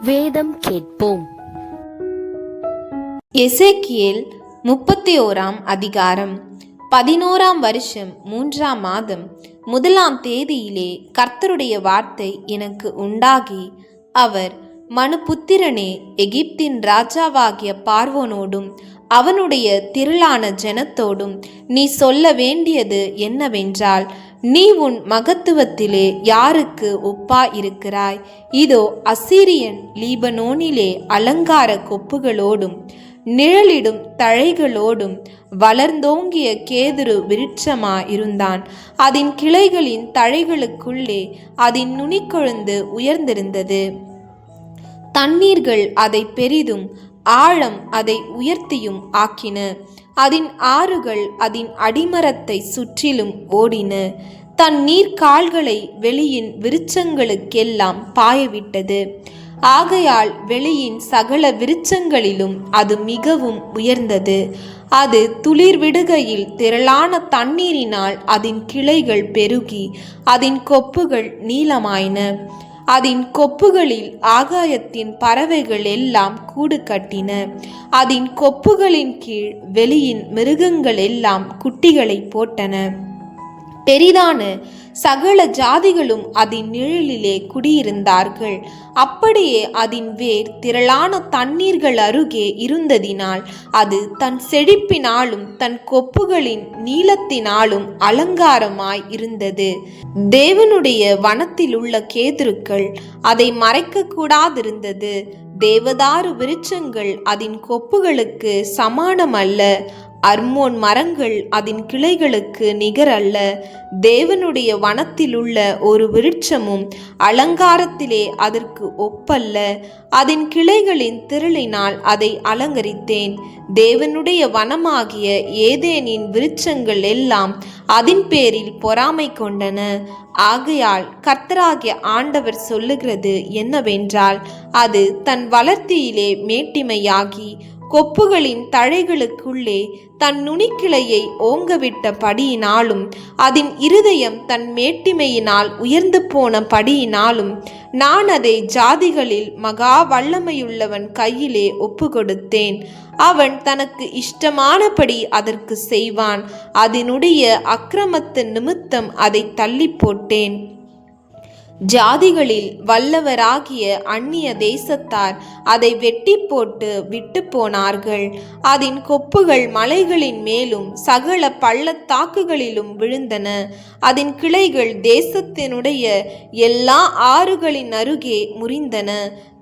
வேதம் கேட்போம். எசேக்கியல் முப்பத்தி ஓராம் அதிகாரம் பதினோராம் வருஷம் மூன்றாம் மாதம் முதலாம் தேதியிலே கர்த்தருடைய வார்த்தை எனக்கு உண்டாகி அவர் மனுபுத்திரனே எகிப்தின் ராஜாவாகிய பார்வோனோடும் அவனுடைய திரளான ஜனத்தோடும் நீ சொல்ல வேண்டியது என்னவென்றால் நீ உன் மகத்துவத்திலே யாருக்கு ஒப்பா இருக்கிறாய் இதோ அசீரியன் லீபனோனிலே அலங்கார கொப்புகளோடும் நிழலிடும் தழைகளோடும் வளர்ந்தோங்கிய கேதுரு விருட்சமா இருந்தான் அதன் கிளைகளின் தழைகளுக்குள்ளே அதன் நுனிக்கொழுந்து உயர்ந்திருந்தது. தண்ணீர்கள் அதை பெரிதும் ஆழம் அதை உயர்த்தியும் ஆக்கின. அதன் ஆறுகள் அதன் அடிமரத்தை சுற்றிலும் ஓடின. தன் நீர்க்கால்களை வெளியின் விருச்சங்களுக்கெல்லாம் பாயவிட்டது. ஆகையால் வெளியின் சகல விருச்சங்களிலும் அது மிகவும் உயர்ந்தது. அது துளிர் விடுகையில் திரளான தண்ணீரினால் அதன் கிளைகள் பெருகி அதன் கொப்புகள் நீளமாயின. அதன் கொப்புகளில் ஆகாயத்தின் பறவைகள் எல்லாம் கூடு கட்டின. அதன் கொப்புகளின் கீழ் வெளியின் மிருகங்கள் எல்லாம் குட்டிகளை போட்டன. பெரிதான சகல ஜாதிகளும் அதன் நிழலிலே குடியிருந்தார்கள். அப்படியே அதன் வேர் திரளான தண்ணீர்கள் அருகே இருந்ததினால் அது தன் செழிப்பினாலும் தன் கொப்புகளின் நீளத்தினாலும் அலங்காரமாய் இருந்தது. தேவனுடைய வனத்தில் உள்ள கேதுருக்கள் அதை மறைக்க கூடாதிருந்தது. தேவதாரு விருட்சங்கள் அதன் கொப்புகளுக்கு சமானம் அல்ல அர்மோன் மரங்கள் அதன் கிளைகளுக்கு நிகர் அல்ல தேவனுடைய வனத்திலுள்ள ஒரு விருட்சமும் அலங்காரத்திலே அதற்கு ஒப்பல்ல. அதன் கிளைகளின் திரளினால் அதை அலங்கரித்தேன். தேவனுடைய வனமாகிய ஏதேனின் விருட்சங்கள் எல்லாம் அதன் பேரில் பொறாமை கொண்டன. ஆகையால் கர்த்தராகிய ஆண்டவர் சொல்லுகிறது என்னவென்றால் அது தன் வளர்த்தியிலே மேட்டிமையாகி கொப்புகளின் தழைகளுக்குள்ளே தன் நுனிக்கிளையை ஓங்கவிட்ட படியினாலும் அதன் இருதயம் தன் மேட்டிமையினால் உயர்ந்து போன படியினாலும் நான் அதை ஜாதிகளில் மகா வல்லமையுள்ளவன் கையிலே ஒப்பு கொடுத்தேன் அவன் தனக்கு இஷ்டமானபடி அதற்கு செய்வான். அதனுடைய அக்கிரமத்து நிமித்தம் அதை தள்ளி போட்டேன். ஜாதிகளில் வல்லவராகிய அந்நிய தேசத்தார் அதை வெட்டி போட்டு விட்டு போனார்கள். அதன் கொப்புகள் மலைகளின் மேலும் சகல பள்ளத்தாக்குகளிலும் விழுந்தன. அதன் கிளைகள் தேசத்தினுடைய எல்லா ஆறுகளின் அருகே முறிந்தன.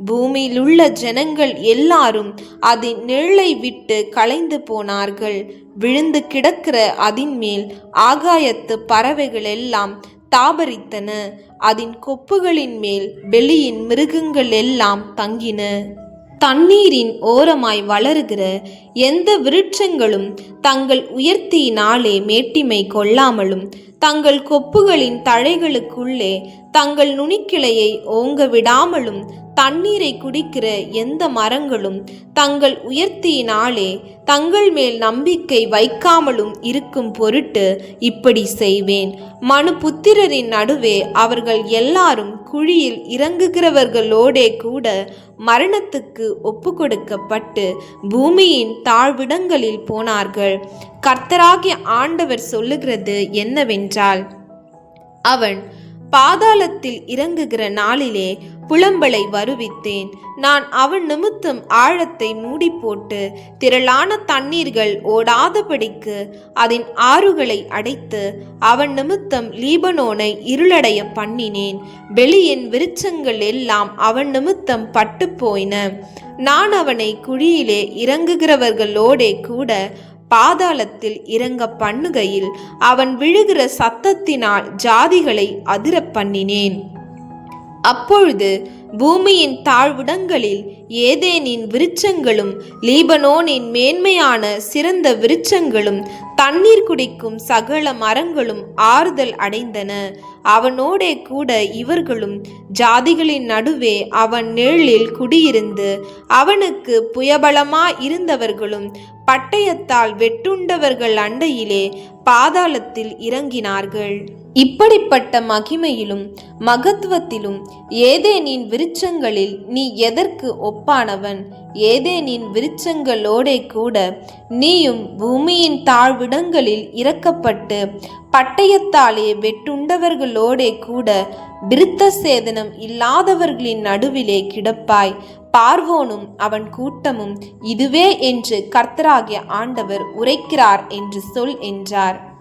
பூமியிலுள்ள ஜனங்கள் எல்லாரும் அதன் நிழலை விட்டு கலைந்து போனார்கள். விழுந்து கிடக்கிற அதின் மேல் ஆகாயத்து பறவைகள் எல்லாம் தாபரித்தன. அதன் கொப்புகளின் மேல் வெளியின் மிருகங்கள் எல்லாம் தங்கின. தண்ணீரின் ஓரமாய் வளருகிற எந்த விருட்சங்களும் தங்கள் உயர்த்தியினாலே மேட்டிமை கொள்ளாமலும் தங்கள் கொப்புகளின் தழைகளுக்குள்ளே தங்கள் நுனிக்கிளையை ஓங்க விடாமலும் தண்ணீரை குடிக்கிற எந்த மரங்களும் தங்கள் உயர்த்தியினாலே தங்கள் மேல் நம்பிக்கை வைக்காமலும் இருக்கும் பொருட்டு இப்படி செய்வேன். மனு புத்திரரின் நடுவே அவர்கள் எல்லாரும் குழியில் இறங்குகிறவர்களோடே கூட மரணத்துக்கு ஒப்பு கொடுக்கப்பட்டு பூமியின் தாழ்விடங்களில் போனார்கள். கர்த்தராகிய ஆண்டவர் சொல்லுகிறது என்னவென்றால் அவன் பாதாளத்தில் இறங்குகிற நாளிலே புலம்பலை வருவித்தேன். நான் அவன் நிமித்தம் ஆழத்தை மூடி போட்டு திரளான தண்ணீர்கள் ஓடாதபடிக்கு அதன் ஆறுகளை அடைத்து அவன் நிமித்தம் லீபனோனை இருளடைய பண்ணினேன். வெளியின் விருச்சங்கள் எல்லாம் அவன் நிமித்தம் பட்டு போயின. நான் அவனை குழியிலே இறங்குகிறவர்களோடே கூட பாதாளத்தில் இறங்க பண்ணுகையில் அவன் விழுகிற சத்தத்தினால் ஜாதிகளை அதிர பண்ணினேன். அப்பொழுது பூமியின் தாழ்விடங்களில் ஏதேனின் விருட்சங்களும் லீபனோனின் மேன்மையான சிறந்த விருட்சங்களும் தண்ணீர் குடிக்கும் சகல மரங்களும் ஆறுதல் அடைந்தன. அவனோடே கூட இவர்களும் ஜாதிகளின் நடுவே அவன் நிழலில் குடியிருந்து அவனுக்கு புயபலமா இருந்தவர்களும் பட்டயத்தால் வெட்டுண்டவர்கள் அண்டையிலே பாதாளத்தில் இறங்கினார்கள். இப்படிப்பட்ட மகிமையிலும் மகத்துவத்திலும் ஏதேனின் விருட்சங்களில் நீ எதற்கு ஒப்பானவன். ஏதேனின் விருச்சங்களோடே கூட நீயும் பூமியின் தாழ்விடங்களில் இறக்கப்பட்டு பட்டயத்தாலே வெட்டுண்டவர்களோடே கூட விருத்த சேதனம் இல்லாதவர்களின் நடுவிலே கிடப்பாய். பார்வோனும் அவன் கூட்டமும் இதுவே என்று கர்த்தராகிய ஆண்டவர் உரைக்கிறார் என்று சொல் என்றார்.